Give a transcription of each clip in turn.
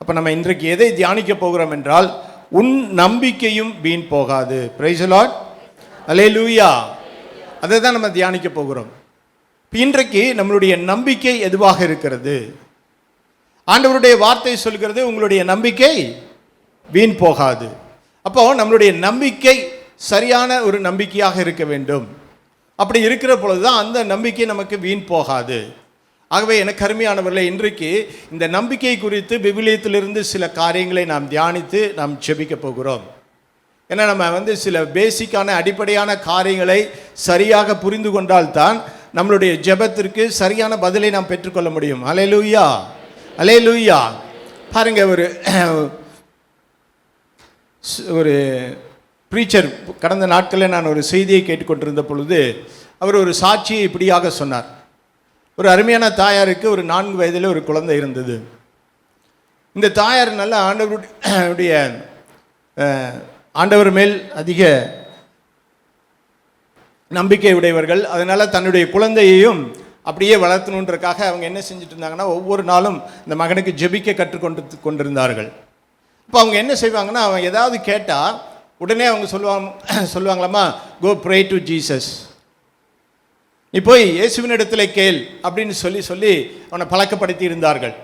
அப்போ நம்ம இன்றைக்கு எதை தியானிக்க போகிறோம் என்றால் உன் நம்பிக்கையும் வீண் போகாது. பிரைசலாட் அலே லூயா அதை தான் நம்ம தியானிக்க போகிறோம். இன்றைக்கு நம்மளுடைய நம்பிக்கை எதுவாக இருக்கிறது? ஆண்டவருடைய வார்த்தை சொல்கிறது உங்களுடைய நம்பிக்கை வீண் போகாது. அப்போ நம்மளுடைய நம்பிக்கை சரியான ஒரு நம்பிக்கையாக இருக்க வேண்டும். அப்படி இருக்கிற பொழுது தான் அந்த நம்பிக்கை நமக்கு வீண் போகாது. ஆகவே எனக்கு அருமையானவர்களே இன்றைக்கு இந்த நம்பிக்கை குறித்து விவிலியத்திலிருந்து சில காரியங்களை நாம் தியானித்து நாம் ஜெபிக்க போகிறோம். ஏன்னா நம்ம வந்து சில பேசிக்கான அடிப்படையான காரியங்களை சரியாக புரிந்து கொண்டால்தான் நம்மளுடைய ஜெபத்திற்கு சரியான பதிலை நாம் பெற்றுக்கொள்ள முடியும். அலே லூயா அலே லூயா பாருங்க ஒரு ஒரு ப்ரீச்சர் கடந்த நாட்களில் நான் ஒரு செய்தியை கேட்டுக்கொண்டிருந்த பொழுது அவர் ஒரு சாட்சியை இப்படியாக சொன்னார். ஒரு அருமையான தாயாருக்கு ஒரு நான்கு வயதில் ஒரு குழந்தை இருந்தது. இந்த தாயார் நல்ல ஆண்டவருடைய ஆண்டவர் மேல் அதிக நம்பிக்கை உடையவர்கள். அதனால் தன்னுடைய குழந்தையையும் அப்படியே வளர்த்தணுன்றக்காக அவங்க என்ன செஞ்சுட்டு இருந்தாங்கன்னா ஒவ்வொரு நாளும் இந்த மகனுக்கு ஜெபிக்க கற்றுக்கொண்டு கொண்டிருந்தார்கள். இப்போ அவங்க என்ன செய்வாங்கன்னா அவன் ஏதாவது கேட்டால் உடனே அவங்க சொல்லுவாங்க சொல்லுவாங்களாமா கோ ப்ரே டு ஜீசஸ் நீ போய் இயேசுவின் இடத்துல கேள் அப்படின்னு சொல்லி சொல்லி அவனை பழக்கப்படுத்தி இருந்தார்கள்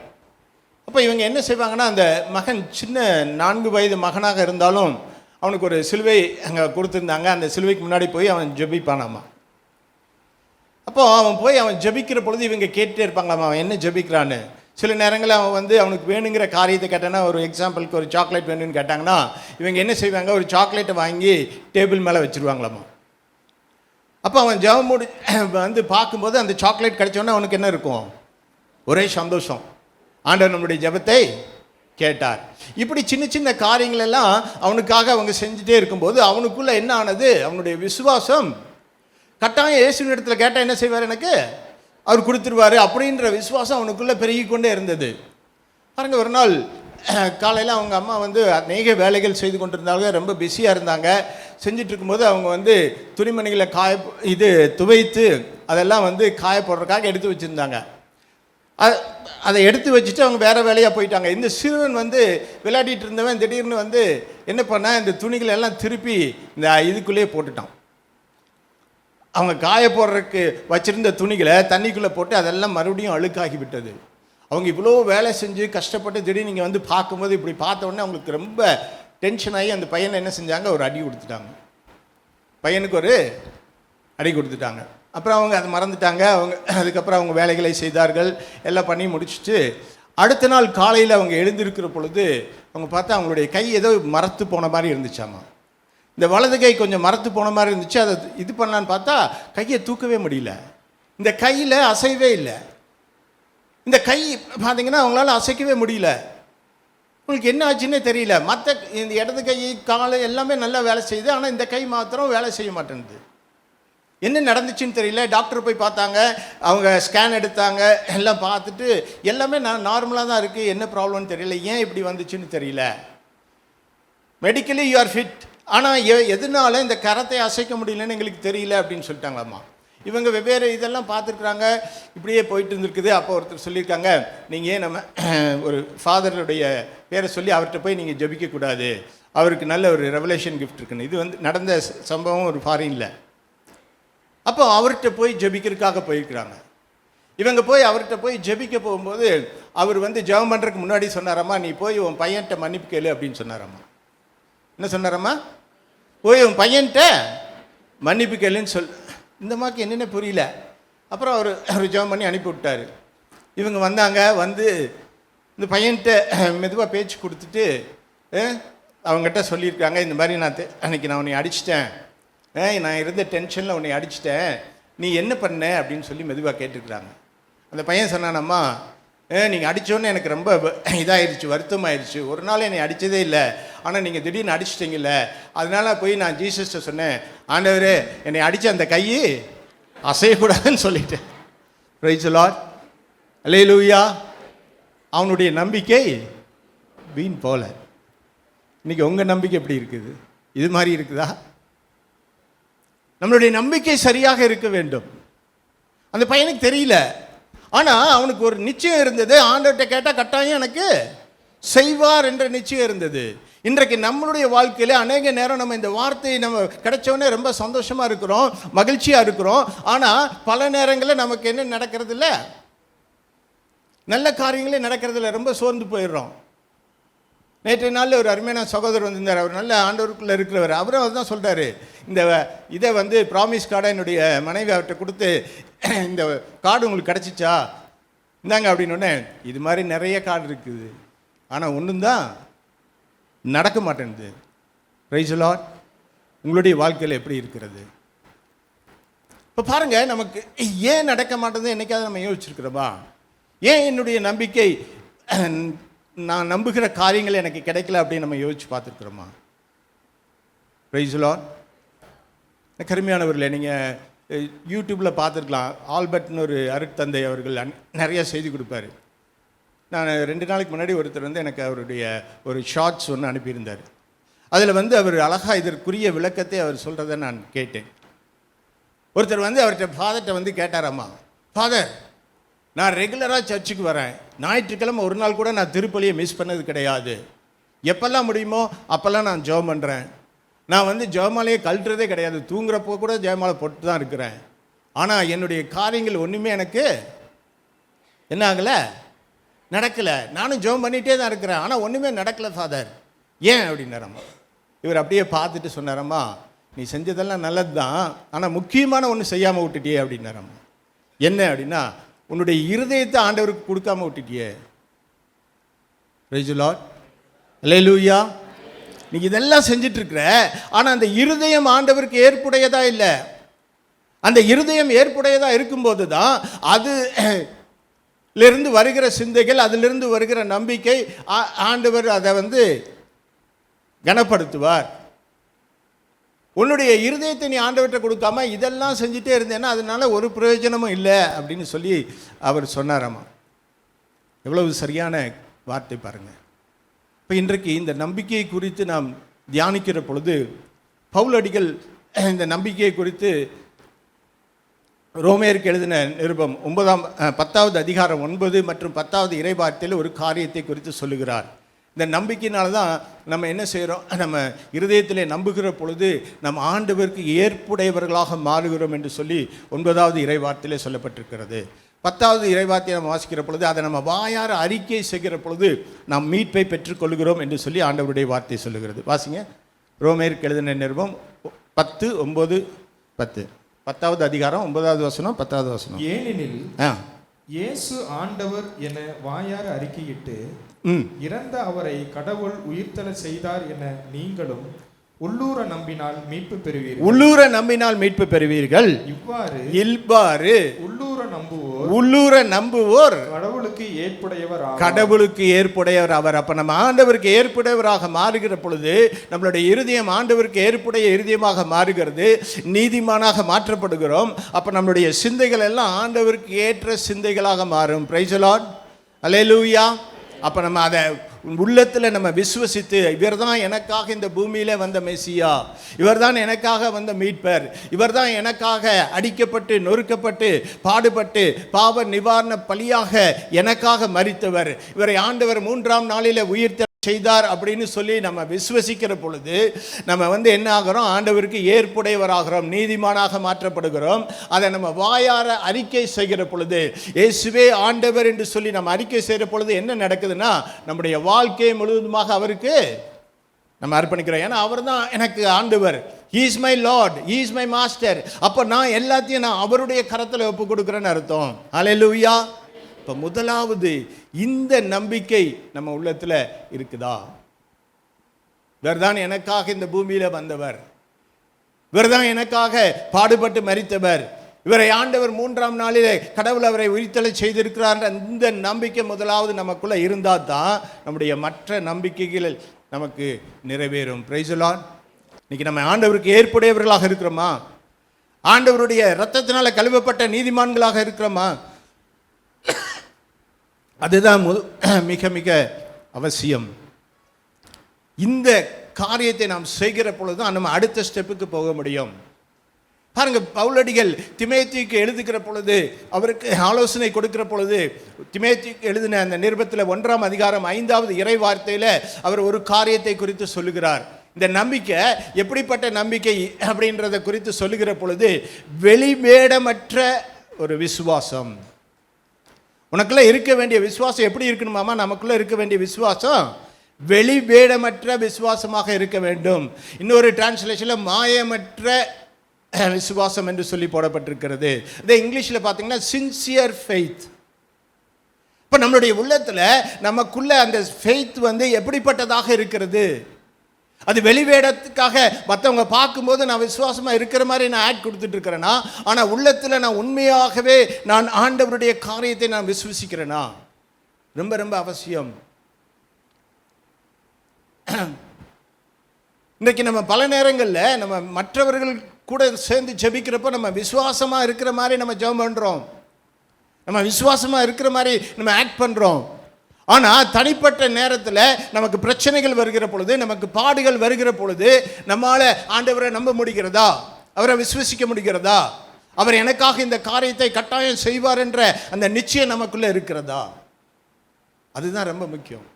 அப்போ இவங்க என்ன செய்வாங்கன்னா அந்த மகன் சின்ன நான்கு வயது மகனாக இருந்தாலும் அவனுக்கு ஒரு சிலுவை அங்கே கொடுத்துருந்தாங்க. அந்த சிலுவைக்கு முன்னாடி போய் அவன் ஜெபிப்பானாமா? அப்போ அவன் போய் அவன் ஜெபிக்கிற பொழுது இவங்க கேட்டுட்டே இருப்பாங்களாமா அவன் என்ன ஜெபிக்கிறான்னு? சில நேரங்களில் அவன் வந்து அவனுக்கு வேணுங்கிற காரியத்தை கேட்டானா ஒரு எக்ஸாம்பிளுக்கு ஒரு சாக்லேட் வேணும்னு கேட்டாங்கன்னா இவங்க என்ன செய்வாங்க ஒரு சாக்லேட்டை வாங்கி டேபிள் மேலே வச்சுருவாங்களாமா? அப்போ அவன் ஜெபம் முடி வந்து பார்க்கும்போது அந்த சாக்லேட் கிடைச்சோன்னே அவனுக்கு என்ன இருக்கும்? ஒரே சந்தோஷம். ஆண்டவர் நம்முடைய ஜெபத்தை கேட்டார். இப்படி சின்ன சின்ன காரியங்கள் எல்லாம் அவனுக்காக அவங்க செஞ்சுட்டே இருக்கும்போது அவனுக்குள்ள என்ன ஆனது? அவனுடைய விசுவாசம். கட்டாயம் இயேசுவின் இடத்துல கேட்டால் என்ன செய்வார் எனக்கு? அவர் கொடுத்துருவாரு அப்படின்ற விசுவாசம் அவனுக்குள்ளே பெருகி கொண்டே இருந்தது. பாருங்க ஒரு நாள் காலையில் அவங்க அம்மா வந்து அநேக வேலைகள் செய்து கொண்டிருந்தாங்க ரொம்ப பிஸியாக இருந்தாங்க. செஞ்சுட்டு இருக்கும்போது அவங்க வந்து துணிமணிகளை காய இது துவைத்து அதெல்லாம் வந்து காய போடுறதுக்காக எடுத்து வச்சுருந்தாங்க. அதை எடுத்து வச்சுட்டு அவங்க வேறு வேலையாக போயிட்டாங்க. இந்த சிறுவன் வந்து விளையாடிட்டு இருந்தவன் திடீர்னு வந்து என்ன பண்ணால் இந்த துணிகளை எல்லாம் திருப்பி இந்த இதுக்குள்ளேயே போட்டுட்டான். அவங்க காய போடுறதுக்கு வச்சிருந்த துணிகளை தண்ணிக்குள்ளே போட்டு அதெல்லாம் மறுபடியும் அழுக்காகி விட்டது. அவங்க இவ்வளோ வேலை செஞ்சு கஷ்டப்பட்டு திடீர்னு நீங்கள் வந்து பார்க்கும்போது இப்படி பார்த்த உடனே அவங்களுக்கு ரொம்ப டென்ஷன் ஆகி அந்த பையனை என்ன செஞ்சாங்க? ஒரு அடி கொடுத்துட்டாங்க. பையனுக்கு ஒரு அடி கொடுத்துட்டாங்க. அப்புறம் அவங்க அதை மறந்துட்டாங்க. அவங்க அதுக்கப்புறம் அவங்க வேலைகளை செய்தார்கள். எல்லாம் பண்ணி முடிச்சுட்டு அடுத்த நாள் காலையில் அவங்க எழுந்திருக்கிற பொழுது அவங்க பார்த்தா அவங்களுடைய கை ஏதோ மரத்து போன மாதிரி இருந்துச்சாமா. இந்த வலது கை கொஞ்சம் மரத்து போன மாதிரி இருந்துச்சு. அதை இது பண்ணலான்னு பார்த்தா கையை தூக்கவே முடியல. இந்த கையில் அசைவே இல்லை. இந்த கை பார்த்தீங்கன்னா அவங்களால அசைக்கவே முடியல. உங்களுக்கு என்ன ஆச்சுன்னே தெரியல. மற்ற இந்த இடது கை கால் எல்லாமே நல்லா வேலை செய்யுது. ஆனால் இந்த கை மாத்திரம் வேலை செய்ய மாட்டேன்து என்ன நடந்துச்சுன்னு தெரியல. டாக்டர் போய் பார்த்தாங்க. அவங்க ஸ்கேன் எடுத்தாங்க. எல்லாம் பார்த்துட்டு எல்லாமே நான் நார்மலாக தான் இருக்குது என்ன ப்ராப்ளம்னு தெரியல. ஏன் இப்படி வந்துச்சுன்னு தெரியல. மெடிக்கலி யூ ஆர் ஃபிட் ஆனால் எ எதனால இந்த கரத்தை அசைக்க முடியலன்னு எங்களுக்கு தெரியல அப்படின்னு சொல்லிட்டாங்களாம்மா இவங்க வெவ்வேறு இதெல்லாம் பார்த்துருக்குறாங்க. இப்படியே போயிட்டு இருந்திருக்குது. அப்போ ஒருத்தர் சொல்லியிருக்காங்க நீங்கள் ஏன் நம்ம ஒரு ஃபாதருடைய பேரை சொல்லி அவர்கிட்ட போய் நீங்கள் ஜபிக்கக்கூடாது அவருக்கு நல்ல ஒரு ரெவலேஷன் கிஃப்ட் இருக்குன்னு. இது வந்து நடந்த சம்பவம் ஒரு ஃபாரின்ல அப்போ அவர்கிட்ட போய் ஜெபிக்கிறதுக்காக போயிருக்கிறாங்க. இவங்க போய் அவர்கிட்ட போய் ஜெபிக்க போகும்போது அவர் வந்து ஜெபம் பண்ணுறதுக்கு முன்னாடி சொன்னாரம்மா நீ போய் உன் பையன்கிட்ட மன்னிப்பு கேளு அப்படின்னு சொன்னாரம்மா. என்ன சொன்னாரம்மா? போய் உன் பையன்கிட்ட மன்னிப்பு கேளுன்னு சொல் இந்த மாக்கு என்னென்ன புரியல. அப்புறம் அவர் அவர் ஜெபம் பண்ணி அனுப்பி விட்டார் இவங்க வந்தாங்க வந்து இந்த பையன்கிட்ட மெதுவாக பேச்சு கொடுத்துட்டு அவங்ககிட்ட சொல்லியிருக்காங்க இந்த மாதிரி நான் அன்றைக்கி நான் உன்னை அடிச்சிட்டேன். நான் இருந்த டென்ஷனில் உன்னை அடிச்சிட்டேன். நீ என்ன பண்ண? அப்படின்னு சொல்லி மெதுவாக கேட்டுருக்குறாங்க அந்த பையன் சொன்னானம்மா நீங்கள் அடித்தோன்னு எனக்கு ரொம்ப இதாகிடுச்சு வருத்தமாயிடுச்சு வருத்தமாயிருச்சு. ஒரு நாள் என்னை அடித்ததே இல்லை. ஆனால் நீங்கள் திடீர்னு அடிச்சிட்டிங்கல்ல. அதனால் போய் நான் ஜீசஸ்ட்டு சொன்னேன் ஆண்டவர் என்னை அடித்த அந்த கை அசையக்கூடாதுன்னு சொல்லிட்டேன். ரைஸ் லாட் அலே லூயா அவனுடைய நம்பிக்கை வீண் போல. இன்றைக்கி உங்கள் நம்பிக்கை எப்படி இருக்குது? இது மாதிரி இருக்குதா? நம்மளுடைய நம்பிக்கை சரியாக இருக்க வேண்டும். அந்த பையனுக்கு தெரியல. ஆனால் அவனுக்கு ஒரு நிச்சயம் இருந்தது. ஆண்டவர்கிட்ட கேட்டால் கட்டாயம் எனக்கு செய்வார் என்ற நிச்சயம் இருந்தது. இன்றைக்கு நம்மளுடைய வாழ்க்கையில் அநேக நேரம் நம்ம இந்த வார்த்தையை நம்ம கிடைச்சோடனே ரொம்ப சந்தோஷமாக இருக்கிறோம் மகிழ்ச்சியாக இருக்கிறோம். ஆனால் பல நேரங்களில் நமக்கு என்ன நடக்கிறது இல்லை நல்ல காரியங்களே நடக்கிறதுல ரொம்ப சோர்ந்து போயிடுறோம். நேற்று நாளில் ஒரு அருமையான சகோதரர் வந்திருந்தார். அவர் நல்ல ஆண்டவருக்குள்ளே இருக்கிறவர். அவரும் அவர் தான் சொல்கிறாரு இந்த இதை வந்து ப்ராமிஸ் கார்டை என்னுடைய மனைவி அவர்கிட்ட கொடுத்து இந்த கார்டு உங்களுக்கு கிடச்சிச்சா? இந்தாங்க அப்படின்னு உடனே இது மாதிரி நிறைய கார்டு இருக்குது. ஆனால் ஒன்றும் தான் நடக்க மாட்டேங்குது ரைசலாட் உங்களுடைய வாழ்க்கையில் எப்படி இருக்கிறது? இப்போ பாருங்கள் நமக்கு ஏன் நடக்க மாட்டேங்குது என்றைக்காவது நம்ம யோசிச்சிருக்கிறோமா? ஏன் என்னுடைய நம்பிக்கை நான் நம்புகிற காரியங்கள் எனக்கு கிடைக்கல அப்படின்னு நம்ம யோசிச்சு பார்த்துருக்குறோமா? ரைஸ்லான் கருமையானவர்களே நீங்கள் யூடியூப்பில் பார்த்துருக்கலாம். ஆல்பர்ட்னு ஒரு அருட்தந்தை அவர்கள் அன்- நிறைய செய்தி கொடுப்பாரு. நான் ரெண்டு நாளைக்கு முன்னாடி ஒருத்தர் வந்து எனக்கு அவருடைய ஒரு ஷார்ட்ஸ் ஒன்று அனுப்பியிருந்தார். அதில் வந்து அவர் அழகாக இதற்குரிய விளக்கத்தை அவர் சொல்கிறத நான் கேட்டேன். ஒருத்தர் வந்து அவர்கிட்ட ஃபாதர்கிட்ட வந்து கேட்டாராம்மா ஃபாதர் நான் ரெகுலராக சர்ச்சுக்கு வரேன். ஞாயிற்றுக்கிழமை ஒரு நாள் கூட நான் திருப்பலியை மிஸ் பண்ணது கிடையாது. எப்பெல்லாம் முடியுமோ அப்போல்லாம் நான் ஜெபம் பண்ணுறேன் நான் வந்து ஜெபமாலையை கழட்டுறதே கிடையாது. தூங்குறப்போ கூட ஜெயமாலை போட்டு தான் இருக்கிறேன். ஆனால் என்னுடைய காரியங்கள் ஒன்றுமே எனக்கு என்ன ஆகலை? நடக்கலை. நானும் ஜெபம் பண்ணிகிட்டே தான் இருக்கிறேன். ஆனால் ஒன்றுமே நடக்கலை ஃபாதர் ஏன் அப்படின்னாரம்மா இவர் அப்படியே பார்த்துட்டு சொன்னாரம்மா நீ செஞ்சதெல்லாம் நல்லது தான் ஆனால் முக்கியமான ஒன்று செய்யாமல் விட்டுட்டியே அப்படின்னாரம்மா என்ன அப்படின்னா உன்னுடைய இருதயத்தை ஆண்டவருக்கு கொடுக்காம விட்டுட்டியே. ரைஜுலாட் லேலூயா நீ இதெல்லாம் செஞ்சிட்ருக்குற ஆனால் அந்த இருதயம் ஆண்டவருக்கு ஏற்புடையதா இல்லை. அந்த இருதயம் ஏற்புடையதாக இருக்கும்போது தான் அது லிருந்து வருகிற சிந்தைகள் அதிலிருந்து வருகிற நம்பிக்கை ஆண்டவர் அதை வந்து கனப்படுத்துவார். உன்னுடைய இருதயத்தை நீ ஆண்டவர்கிட்ட கொடுக்காம இதெல்லாம் செஞ்சுட்டே இருந்தேன்னா அதனால ஒரு பிரயோஜனமும் இல்லை அப்படின்னு சொல்லி அவர் சொன்னாராமா. எவ்வளவு சரியான வார்த்தை பாருங்கள் இப்போ இன்றைக்கு இந்த நம்பிக்கையை குறித்து நாம் தியானிக்கிற பொழுது பவுலடிகள் இந்த நம்பிக்கையை குறித்து ரோமேருக்கு எழுதின நிருபம் ஒன்பதாம் பத்தாவது அதிகாரம் ஒன்பது மற்றும் பத்தாவது இறைவார்த்தையில் ஒரு காரியத்தை குறித்து சொல்லுகிறார். இந்த நம்பிக்கையினால தான் நம்ம என்ன செய்கிறோம் நம்ம இருதயத்திலே நம்புகிற பொழுது நம்ம ஆண்டவருக்கு ஏற்புடையவர்களாக மாறுகிறோம் என்று சொல்லி ஒன்பதாவது இறைவார்த்தையிலே சொல்லப்பட்டிருக்கிறது. பத்தாவது இறைவார்த்தையை நம்ம வாசிக்கிற பொழுது அதை நம்ம வாயார அறிக்கை செய்கிற பொழுது நாம் மீட்பை பெற்றுக்கொள்கிறோம் என்று சொல்லி ஆண்டவருடைய வார்த்தை சொல்லுகிறது. வாசிங்க. ரோமேருக்கு எழுதின நிருபம் பத்து ஒம்பது பத்து. பத்தாவது அதிகாரம் ஒன்பதாவது வசனம் பத்தாவது வசனம். ஏனெனில் ஆ. இயேசு ஆண்டவர் என வாயார அறிக்கையிட்டு இறந்த அவரை கடவுள் உயிர்த்தெழ செய்தார் என நீங்களும் உள்ளூர நம்பினால் மீட்பு பெறுவீர்கள். உள்ளூர நம்பினால் மீட்பு பெறுவீர்கள். இவ்வாறு இல்பாறு உள்ளூர நம்புவோர் உள்ளூர நம்புவோர் கடவுளுக்கு ஏற்புடையவர். கடவுளுக்கு ஏற்புடையவர் அவர். அப்ப நம்ம ஆண்டவருக்கு ஏற்புடையவராக மாறுகிற பொழுது நம்மளுடைய இருதயம் ஆண்டவருக்கு ஏற்புடைய இருதயமாக மாறுகிறது நீதிமானாக மாற்றப்படுகிறோம். அப்ப நம்மளுடைய சிந்தைகள் எல்லாம் ஆண்டவருக்கு ஏற்ற சிந்தைகளாக மாறும். பிரைசலாட் அலேலூயா அப்போ நம்ம அதை உள்ளத்தில் நம்ம விசுவசித்து இவர்தான் எனக்காக இந்த பூமியில் வந்த மெசியா. இவர்தான் எனக்காக வந்த மீட்பர். இவர்தான் எனக்காக அடிக்கப்பட்டு நொறுக்கப்பட்டு பாடுபட்டு பாவ நிவாரண பலியாக எனக்காக மறித்தவர் இவரை ஆண்டவர் மூன்றாம் நாளில் உயிர்த்த செய்தார் அப்படின்னு சொல்லி நம்ம விசுவசிக்கிற பொழுது நம்ம வந்து என்ன ஆகிறோம்? ஆண்டவருக்கு ஏற்புடையவராகிறோம் நீதிமானாக மாற்றப்படுகிறோம். அதை நம்ம வாயார அறிக்கை செய்கிற பொழுது இயேசுவே ஆண்டவர் என்று சொல்லி நம்ம அறிக்கை செய்கிற பொழுது என்ன நடக்குதுன்னா நம்முடைய வாழ்க்கை முழுவதுமாக அவருக்கு நம்ம அர்ப்பணிக்கிறோம். ஏன்னா அவர் தான் எனக்கு ஆண்டவர். Is my lord is my master அப்போ நான் எல்லாத்தையும் நான் அவருடைய கரத்தில் ஒப்பு கொடுக்குறேன்னு அர்த்தம். அலையலூயா இப்போ முதலாவது இந்த நம்பிக்கை நம்ம உள்ளத்தில் இருக்குதா? இவர்தான் எனக்காக இந்த பூமியில் வந்தவர். இவர்தான் எனக்காக பாடுபட்டு மறித்தவர் இவரை ஆண்டவர் மூன்றாம் நாளிலே கடவுள் அவரை உயிர்த்தலை செய்திருக்கிறார் இந்த நம்பிக்கை முதலாவது நமக்குள்ளே இருந்தால் தான் நம்முடைய மற்ற நம்பிக்கைகள் நமக்கு நிறைவேறும். பிரைசலான் இன்னைக்கு நம்ம ஆண்டவருக்கு ஏற்புடையவர்களாக இருக்கிறோமா? ஆண்டவருடைய ரத்தத்தினால் கழுவப்பட்ட நீதிமான்களாக இருக்கிறோமா? அதுதான் மு- மிக மிக அவசியம். இந்த காரியத்தை நாம் செய்கிற பொழுது தான் நம்ம அடுத்த ஸ்டெப்புக்கு போக முடியும். பாருங்க பவுலடிகள் திமேத்திக்கு எழுதுகிற பொழுது அவருக்கு ஆலோசனை கொடுக்கிற பொழுது திமேத்திக்கு எழுதின அந்த நிருபத்தில் ஒன்றாம் அதிகாரம் ஐந்தாவது இறை வார்த்தையில் அவர் ஒரு காரியத்தை குறித்து சொல்லுகிறார். இந்த நம்பிக்கை எப்படிப்பட்ட நம்பிக்கை அப்படின்றத குறித்து சொல்லுகிற பொழுது வெளிவேடமற்ற ஒரு விசுவாசம். உனக்குள்ளே இருக்க வேண்டிய விசுவாசம் எப்படி இருக்கணுமாமா நமக்குள்ளே இருக்க வேண்டிய விசுவாசம் வெளிவேடமற்ற விசுவாசமாக இருக்க வேண்டும். இன்னொரு டிரான்ஸ்லேஷனில் மாயமற்ற விசுவாசம் என்று சொல்லி போடப்பட்டிருக்கிறது. இதே இங்கிலீஷில் பார்த்தீங்கன்னா சின்சியர் ஃபெய்த் இப்போ நம்மளுடைய உள்ளத்தில் நமக்குள்ள அந்த ஃபெய்த் வந்து எப்படிப்பட்டதாக இருக்கிறது? அது வெளிவேடத்துக்காக மற்றவங்க பார்க்கும்போது நான் விசுவாசமாக இருக்கிற மாதிரி நான் ஆட் கொடுத்துட்டு இருக்கிறேனா ஆனால் உள்ளத்தில் நான் உண்மையாகவே நான் ஆண்டவருடைய காரியத்தை நான் விசுவசிக்கிறேனா? ரொம்ப ரொம்ப அவசியம். இன்றைக்கி நம்ம பல நேரங்களில் நம்ம மற்றவர்கள் கூட சேர்ந்து ஜெபிக்கிறப்போ நம்ம விசுவாசமாக இருக்கிற மாதிரி நம்ம ஜெபம் பண்ணுறோம் நம்ம விசுவாசமாக இருக்கிற மாதிரி நம்ம ஆக்ட் பண்ணுறோம் ஆனால் தனிப்பட்ட நேரத்தில் நமக்கு பிரச்சனைகள் வருகிற பொழுது நமக்கு பாடுகள் வருகிற பொழுது நம்மால் ஆண்டவரை நம்ப முடிகிறதா? அவரை விசுவசிக்க முடிகிறதா? அவர் எனக்காக இந்த காரியத்தை கட்டாயம் செய்வார் என்ற அந்த நிச்சயம் நமக்குள்ளே இருக்கிறதா? அதுதான் ரொம்ப முக்கியம்.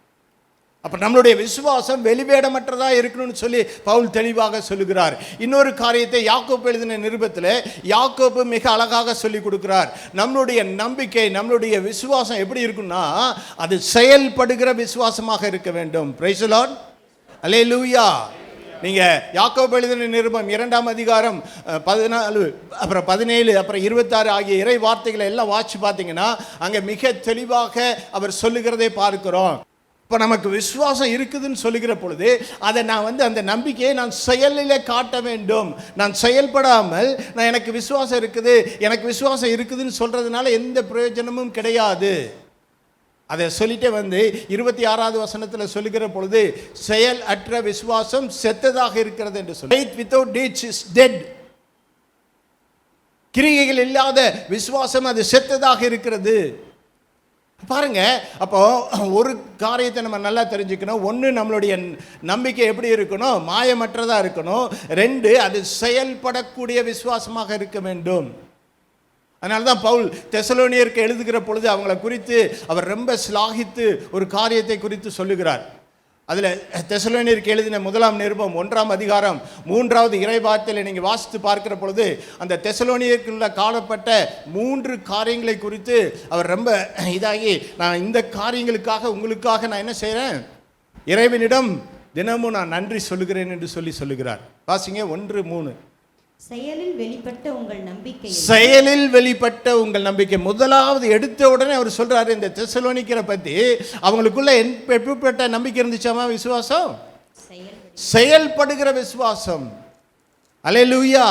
அப்போ நம்மளுடைய விசுவாசம் வெளிவேடமற்றதாக இருக்கணும்னு சொல்லி பவுல் தெளிவாக சொல்லுகிறார். இன்னொரு காரியத்தை யாக்கோப்பு எழுதின நிருபத்தில் யாக்கோப்பு மிக அழகாக சொல்லி கொடுக்கிறார். நம்மளுடைய நம்பிக்கை நம்மளுடைய விசுவாசம் எப்படி இருக்குன்னா அது செயல்படுகிற விசுவாசமாக இருக்க வேண்டும். பிரைசலான் அலே லூயா நீங்கள் யாக்கோப்பு எழுதின நிருபம் இரண்டாம் அதிகாரம் பதினாலு அப்புறம் பதினேழு அப்புறம் இருபத்தாறு ஆகிய இறை வார்த்தைகளை எல்லாம் வாட்சி பார்த்தீங்கன்னா அங்கே மிக தெளிவாக அவர் சொல்லுகிறதை பார்க்கிறோம். இப்போ நமக்கு விசுவாசம் இருக்குதுன்னு சொல்லுகிற பொழுது அதை நான் வந்து அந்த நம்பிக்கையை நான் செயலில் காட்ட வேண்டும். நான் செயல்படாமல் நான் எனக்கு விசுவாசம் இருக்குது எனக்கு விசுவாசம் இருக்குதுன்னு சொல்கிறதுனால எந்த பிரயோஜனமும் கிடையாது. அதை சொல்லிட்டே வந்து இருபத்தி ஆறாவது வசனத்தில் சொல்லுகிற பொழுது செயல் அற்ற விசுவாசம் செத்ததாக இருக்கிறது என்று சொல்லி. வித்தவுட் டீச் இஸ் டெட் கிரிகைகள் இல்லாத விசுவாசம் அது செத்ததாக இருக்கிறது. பாருங்க அப்போ ஒரு காரியத்தை நம்ம நல்லா தெரிஞ்சுக்கணும். ஒன்று நம்மளுடைய நம்பிக்கை எப்படி இருக்கணும்? மாயமற்றதாக இருக்கணும். ரெண்டு அது செயல்படக்கூடிய விசுவாசமாக இருக்க வேண்டும். அதனால தான் பவுல் தெசலோனியருக்கு எழுதுகிற பொழுது அவங்கள குறித்து அவர் ரொம்ப சிலாகித்து ஒரு காரியத்தை குறித்து சொல்லுகிறார். அதில் தெசலோனியருக்கு எழுதின முதலாம் நிருபம் ஒன்றாம் அதிகாரம் மூன்றாவது இறைவார்த்தையில் நீங்கள் வாசித்து பார்க்கிற பொழுது அந்த தெசலோனியருக்குள்ள காணப்பட்ட மூன்று காரியங்களை குறித்து அவர் ரொம்ப இதாகி நான் இந்த காரியங்களுக்காக உங்களுக்காக நான் என்ன செய்கிறேன் இறைவனிடம் தினமும் நான் நன்றி சொல்லுகிறேன் என்று சொல்லி சொல்லுகிறார். வாசிங்க ஒன்று மூணு. செயலில் வெளிப்பட்ட உங்கள் நம்பிக்கை செயலில் வெளிப்பட்ட உங்கள் நம்பிக்கை. முதலாவது எடுத்த உடனே அவர் சொல்றாரு இந்த தெசலோனிக்கரை பத்தி. அவங்களுக்குள்ள எப்படிப்பட்ட நம்பிக்கை இருந்துச்சாமா விசுவாசம்? செயல் செயல்படுகிற விசுவாசம். அலையலூயா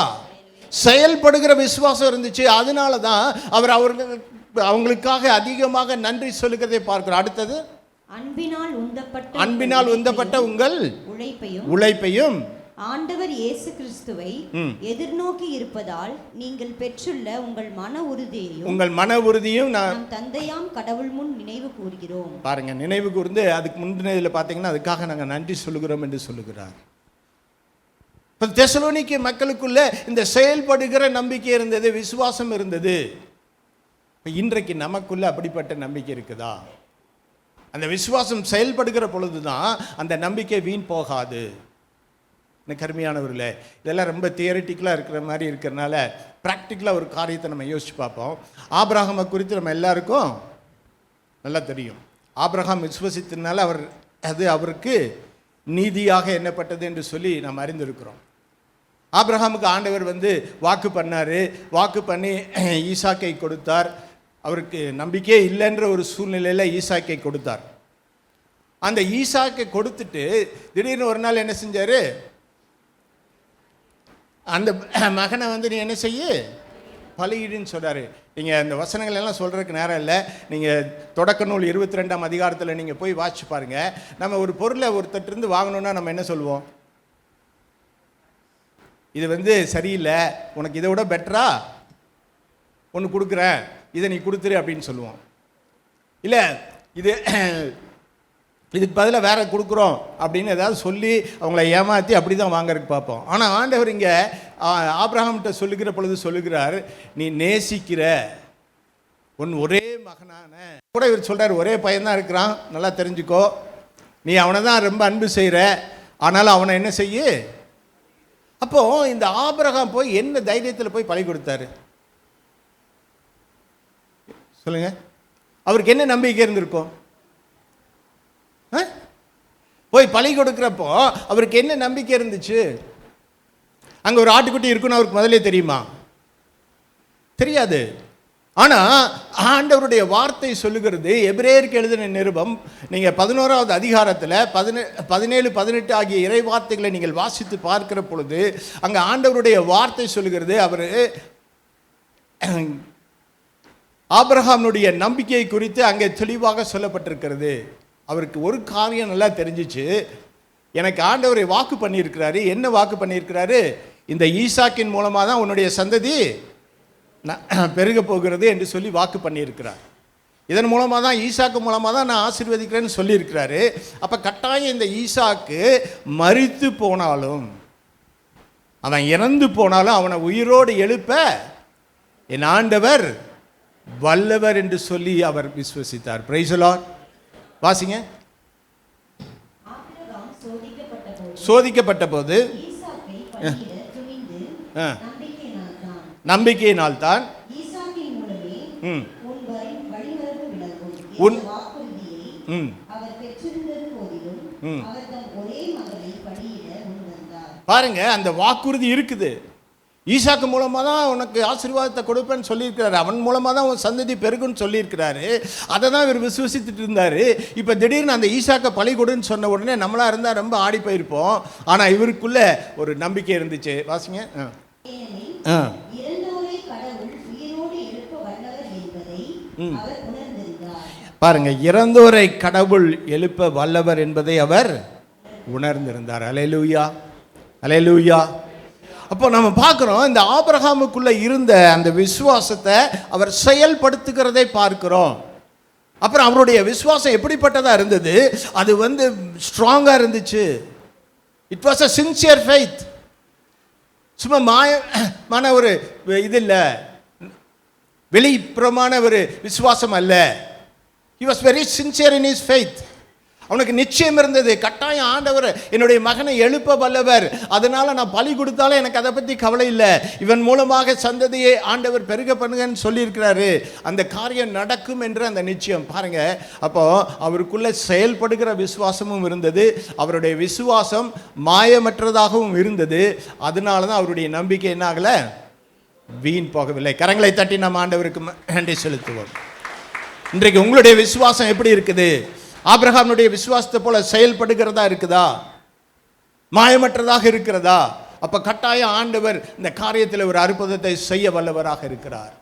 செயல்படுகிற விசுவாசம் இருந்துச்சு. அதனால தான் அவர் அவர்கள் அவங்களுக்காக அதிகமாக நன்றி சொல்லுகிறதை பார்க்கிறோம். அடுத்தது? அன்பினால் உந்தப்பட்ட அன்பினால் உந்தப்பட்ட உங்கள் உழைப்பையும் உழைப்பையும் ஆண்டவர் இயேசு கிறிஸ்துவை. எதிர்நோக்கி இருப்பதால் நீங்கள் பெற்றுள்ள உங்கள் மன உறுதியையும் உங்கள் மன உறுதியும் நான் தந்தையாம் கடவுள் முன் நினைவு கூறுகிறோம் பாருங்க நினைவு கூர்ந்து அதுக்கு முந்தினதில் பார்த்தீங்கன்னா அதுக்காக நாங்கள் நன்றி சொல்லுகிறோம் என்று சொல்லுகிறார். இப்போ தெசலோனிக்க மக்களுக்குள்ள இந்த செயல்படுகிற நம்பிக்கை இருந்தது விசுவாசம் இருந்தது. இப்போ இன்றைக்கு நமக்குள்ள அப்படிப்பட்ட நம்பிக்கை இருக்குதா? அந்த விசுவாசம் செயல்படுகிற பொழுது தான் அந்த நம்பிக்கை வீண் போகாது. எனக்கு கருமையானவர்களே இதெல்லாம் ரொம்ப தியரிட்டிக்கலாக இருக்கிற மாதிரி இருக்கிறனால ப்ராக்டிக்கலாக ஒரு காரியத்தை நம்ம யோசிச்சு பார்ப்போம். ஆப்ரஹாமை குறித்து நம்ம எல்லாருக்கும் நல்லா தெரியும். ஆப்ரஹாம் விசுவசித்தனால அவர் அது அவருக்கு நீதியாக என்னப்பட்டது என்று சொல்லி நாம் அறிந்திருக்கிறோம். ஆப்ரஹாமுக்கு ஆண்டவர் வந்து வாக்கு பண்ணார். வாக்கு பண்ணி ஈசாக்கை கொடுத்தார். அவருக்கு நம்பிக்கையே இல்லைன்ற ஒரு சூழ்நிலையில் ஈசாக்கை கொடுத்தார். அந்த ஈசாக்கை கொடுத்துட்டு திடீர்னு ஒரு நாள் என்ன செஞ்சார்? அந்த மகனை வந்து நீ என்ன செய்ய? பலியிடுன்னு சொல்கிறாரு நீங்கள் இந்த வசனங்கள் எல்லாம் சொல்கிறதுக்கு நேரம் இல்லை. நீங்கள் தொடக்க நூல் இருபத்தி ரெண்டாம் அதிகாரத்தில் நீங்கள் போய் வாட்சி பாருங்கள் நம்ம ஒரு பொருளை ஒருத்தட்டிருந்து வாங்கணுன்னா நம்ம என்ன சொல்லுவோம்? இது வந்து சரியில்லை. உனக்கு இதை விட பெட்டரா ஒன்று கொடுக்குறேன். இதை நீ கொடுத்துரு அப்படின்னு சொல்லுவோம். இல்லை இது இதுக்கு பதிலாக வேற கொடுக்குறோம் அப்படின்னு ஏதாவது சொல்லி அவங்கள ஏமாற்றி அப்படி தான் வாங்கறதுக்கு பார்ப்போம். ஆனால் ஆண்டவர் இங்கே ஆப்ரஹாம்கிட்ட சொல்லுகிற பொழுது சொல்லுகிறார் நீ நேசிக்கிற உன் ஒரே மகனான கூட இவர் சொல்கிறார் ஒரே பையன்தான் இருக்கிறான் நல்லா தெரிஞ்சுக்கோ. நீ அவனை தான் ரொம்ப அன்பு செய்கிற ஆனாலும் அவனை என்ன செய்ய? அப்போ இந்த ஆபிரகாம் போய் என்ன தைரியத்தில் போய் பழி கொடுத்தாரு? சொல்லுங்க. அவருக்கு என்ன நம்பிக்கை இருந்திருக்கும்? போய் பழி கொடுக்குறப்போ அவருக்கு என்ன நம்பிக்கை இருந்துச்சு? அங்கே ஒரு ஆட்டுக்குட்டி இருக்குன்னு அவருக்கு முதலே தெரியுமா? தெரியாது. ஆனால் ஆண்டவருடைய வார்த்தை சொல்லுகிறது எபிரேயருக்கு எழுதின நிருபம் நீங்கள் பதினோராவது அதிகாரத்தில் பதினே பதினேழு பதினெட்டு ஆகிய இறை வார்த்தைகளை நீங்கள் வாசித்து பார்க்கிற பொழுது அங்கே ஆண்டவருடைய வார்த்தை சொல்லுகிறது அவர் ஆப்ரஹாமுடைய நம்பிக்கை குறித்து அங்கே தெளிவாக சொல்லப்பட்டிருக்கிறது. அவருக்கு ஒரு காரியம் நல்லா தெரிஞ்சிச்சு. எனக்கு ஆண்டவரை வாக்கு பண்ணியிருக்கிறாரு. என்ன வாக்கு பண்ணியிருக்கிறாரு? இந்த ஈசாக்கின் மூலமாக தான் உன்னுடைய சந்ததி பெருக போகிறது என்று சொல்லி வாக்கு பண்ணியிருக்கிறார். இதன் மூலமாக தான் ஈசாக்கு மூலமாக தான் நான் ஆசீர்வதிக்கிறேன்னு சொல்லியிருக்கிறாரு. அப்போ கட்டாயம் இந்த ஈசாக்கு மறித்து போனாலும் அவன் இறந்து போனாலும் அவனை உயிரோடு எழுப்ப என் ஆண்டவர் வல்லவர் என்று சொல்லி அவர் விஸ்வசித்தார் பிரைசலார் வாசிங்க. சோதிக்கப்பட்ட போது மூலமே ம். உன் பாருங்க அந்த வாக்குறுதி இருக்குது. ஈசாக்கு மூலமாக தான் உனக்கு ஆசீர்வாதத்தை கொடுப்பேன்னு சொல்லியிருக்கிறாரு. அவன் மூலமாக தான் உன் சந்ததி பெருகுன்னு சொல்லியிருக்கிறாரு. அதை தான் இவர் விசுவசித்துட்டு இருந்தார். இப்போ திடீர்னு அந்த ஈசாக்கை பழி கொடுன்னு சொன்ன உடனே நம்மளாக இருந்தால் ரொம்ப ஆடி போயிருப்போம். ஆனால் இவருக்குள்ள ஒரு நம்பிக்கை இருந்துச்சு. வாசிங்க. ஆ. பாருங்க இறந்தோரை கடவுள் எழுப்ப வல்லவர் என்பதை அவர் உணர்ந்திருந்தார். அலையலூயா. அலையலூயா. அப்போ நம்ம பார்க்குறோம் இந்த ஆபரகாமுக்குள்ளே இருந்த அந்த விசுவாசத்தை அவர் செயல்படுத்துகிறதை பார்க்கிறோம். அப்புறம் அவருடைய விசுவாசம் எப்படிப்பட்டதாக இருந்தது? அது வந்து ஸ்ட்ராங்காக இருந்துச்சு. It was a sincere faith சும்மா மாயமான ஒரு இது இல்லை. வெளிப்புறமான ஒரு விசுவாசம் அல்ல. He was very sincere in his faith அவனுக்கு நிச்சயம் இருந்தது. கட்டாயம் ஆண்டவர் என்னுடைய மகனை எழுப்ப வல்லவர். அதனால நான் பலி கொடுத்தாலும் எனக்கு அதை பற்றி கவலை இல்லை. இவன் மூலமாக சந்ததியை ஆண்டவர் பெருக பண்ணுங்கன்னு சொல்லியிருக்கிறாரு. அந்த காரியம் நடக்கும் என்று அந்த நிச்சயம். பாருங்க அப்போ அவருக்குள்ள செயல்படுகிற விசுவாசமும் இருந்தது. அவருடைய விசுவாசம் மாயமற்றதாகவும் இருந்தது. அதனால தான் அவருடைய நம்பிக்கை என்ன ஆகலை? வீண் போகவில்லை. கரங்களை தட்டி நம்ம ஆண்டவருக்கு நன்றி செலுத்துவோம். இன்றைக்கு உங்களுடைய விசுவாசம் எப்படி இருக்குது? ஆபிரகாமுடைய விசுவாசத்தை போல செயல்படுகிறதா இருக்குதா? மாயமற்றதாக இருக்கிறதா? அப்போ கட்டாயம் ஆண்டவர் இந்த காரியத்தில் ஒரு அற்புதத்தை செய்ய வல்லவராக இருக்கிறார்.